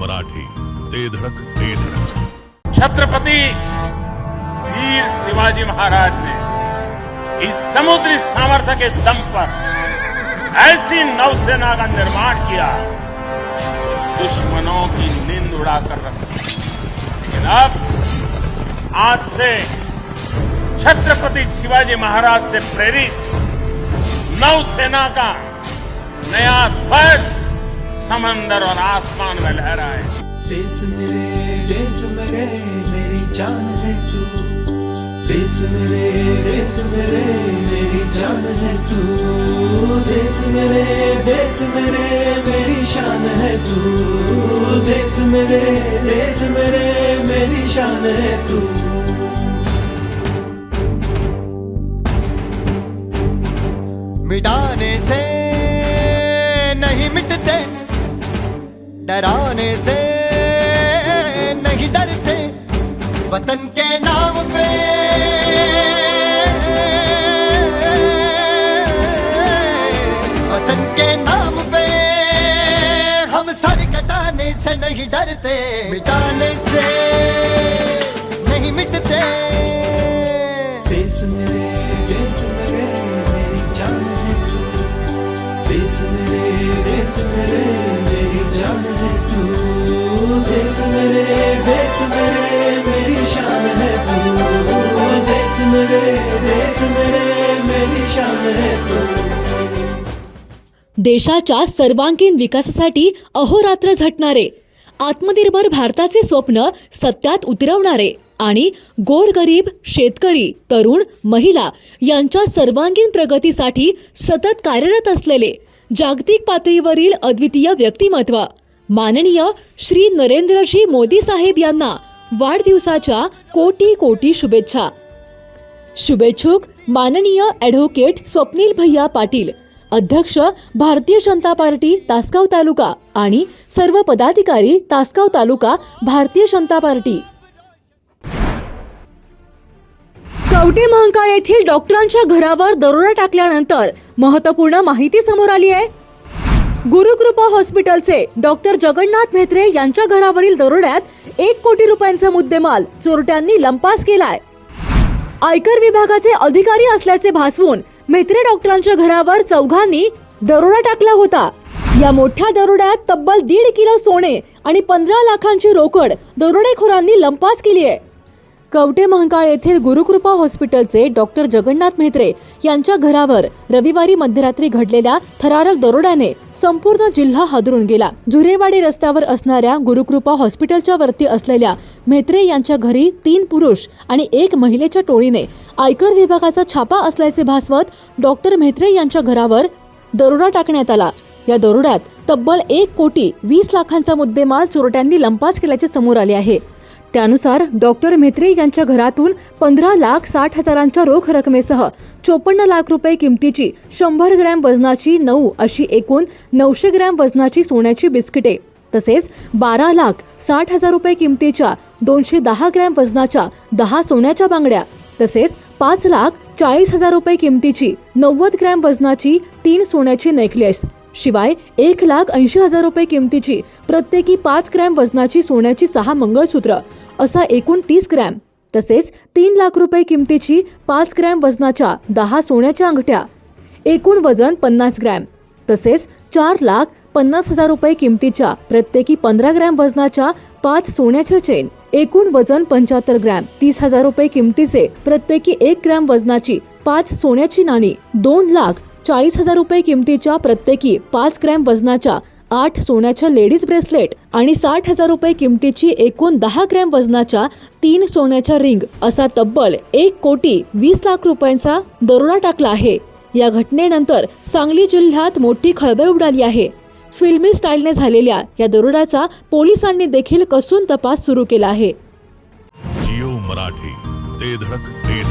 मराठी, ते धडक ते धडक. छत्रपति वीर शिवाजी महाराज ने इस समुद्री सामर्थ्य के दम पर ऐसी नौसेना का निर्माण किया, दुश्मनों की नींद उड़ाकर रखी। लेकिन अब, आज से छत्रपति शिवाजी महाराज से प्रेरित नौसेना का नया ध्वज समंदर और आसमान में लहराए। देश मेरे देश मेरे, मेरी जान है तू। देश मेरे देश मेरे, मेरी जान है तू। देश मेरे देश मेरे, मेरी शान है तू। देश मेरे देश मेरे, मेरी शान है तू। मिटाने से डराने से नहीं डरते वतन के नाम पे। वतन के नाम पे हम सर कटाने से नहीं डरते, मिटाने से नहीं मिटते। देश मेरे देश मेरे मेरी जान है तू। देश मेरे देश मेरे मेरी शान है तू। देश मेरे देश मेरे मेरी शान है तू। देशाच्या सर्वांगीण विकासासाठी अहोरात्र झटणारे आत्मनिर्भर भारताचे स्वप्न सत्यात उतरवणारे आणि गोरगरीब शेतकरी तरुण महिला यांच्या सर्वांगीण प्रगतीसाठी सतत कार्यरत असलेले जागतिक पातळीवरील अद्वितीय व्यक्तिमत्व. माननीय श्री नरेंद्रजी मोदी साहेब यांना वाढदिवसाच्या कोटी कोटी शुभेच्छा. शुभेच्छुक माननीय ॲडव्होकेट स्वप्नील भैया पाटील अध्यक्ष भारतीय जनता पार्टी तासगाव तालुका आणि सर्व पदाधिकारी तासगाव तालुका भारतीय जनता पार्टी. कवटे महंकाळ येथील डॉक्टरांच्या घरावर दरोडा टाकल्यानंतर महत्त्वपूर्ण माहिती समोर आली आहे. गुरुकृपा हॉस्पिटलचे डॉक्टर जगन्नाथ म्हेत्रे यांच्या घरावरील दरोड्यात एक कोटी रुपयांचा मुद्देमाल चोरट्यांनी लंपास केलाय. आयकर विभागाचे अधिकारी असल्याचे भासवून म्हेत्रे डॉक्टरांच्या घरावर चौघांनी दरोडा टाकला होता. या मोठ्या दरोड्यात तब्बल दीड किलो सोने आणि पंधरा लाखांची रोकड दरोडेखोरांनी लंपास केली आहे. कवटे महंकाळ येथील गुरुकृपा हॉस्पिटलचे डॉक्टर जगन्नाथ म्हेत्रे यांच्या घरावर रविवारी मध्यरात्री घडलेल्या थरारक दरोड्याने संपूर्ण जिल्हा हादरून गेला. झुरेवाडी रस्त्यावर असणाऱ्या गुरुकृपा हॉस्पिटलच्या वरती असलेल्या म्हेत्रे यांच्या घरी तीन पुरुष आणि एक महिलेच्या टोळीने आयकर विभागाचा छापा असल्याचे भासवत डॉक्टर म्हेत्रे यांच्या घरावर दरोडा टाकण्यात आला. या दरोड्यात तब्बल एक कोटी वीस लाखांचा मुद्देमाल चोरट्यांनी लंपास केल्याचे समोर आले आहे. त्यानुसार डॉक्टर म्हेत्रे यांच्या घरातून पंधरा लाख साठ हजारांच्या रोख रकमेसह चोपन्न लाख रुपये किमतीची शंभर ग्रॅम वजनाची नऊ अशी एकूण नऊशे ग्रॅम वजनाची सोन्याची बिस्किटे तसेच बारा लाख साठ हजार रुपये किमतीच्या दोनशे दहा ग्रॅम वजनाच्या दहा सोन्याच्या बांगड्या तसेच पाच लाख चाळीस हजार रुपये किमतीची नव्वद ग्रॅम वजनाची तीन सोन्याची नेकलेस शिवाय एक लाख ऐंशी हजार रुपये किमतीची प्रत्येकी पाच ग्रॅम वजनाची सोन्याची सहा मंगळसूत्र असा एकूण तीस ग्रॅम तसेच तीन लाख रुपये किमतीची पाच ग्रॅम वजनाच्या दहा सोन्याच्या अंगठ्या एकूण वजन पन्नास ग्रॅम तसेच चार लाख पन्नास हजार रुपये किमतीच्या प्रत्येकी पंधरा ग्रॅम वजनाच्या पाच सोन्याच्या चेन एकूण वजन पंच्याहत्तर ग्रॅम तीस हजार रुपये किमतीचे प्रत्येकी एक ग्रॅम वजनाची पाच सोन्याची नाणी दोन लाख चाळीस हजार रुपये किमतीच्या प्रत्येकी पाच ग्रॅम वजनाच्या आठ सोन्याच्या लेडीज ब्रेसलेट आणि साठ हजार रुपये किमतीची एकूण दहा ग्रॅम वजनाच्या तीन सोन्याच्या रिंग असा तब्बल एक कोटी वीस लाख रुपयांचा दरोडा टाकला आहे. या घटनेनंतर सांगली जिल्ह्यात मोठी खळबळ उडाली आहे. फिल्मी स्टाईलने झालेल्या या दरोड्याचा पोलिसांनी देखील कसून तपास सुरू केला आहे. जिओ मराठी ते धडक ते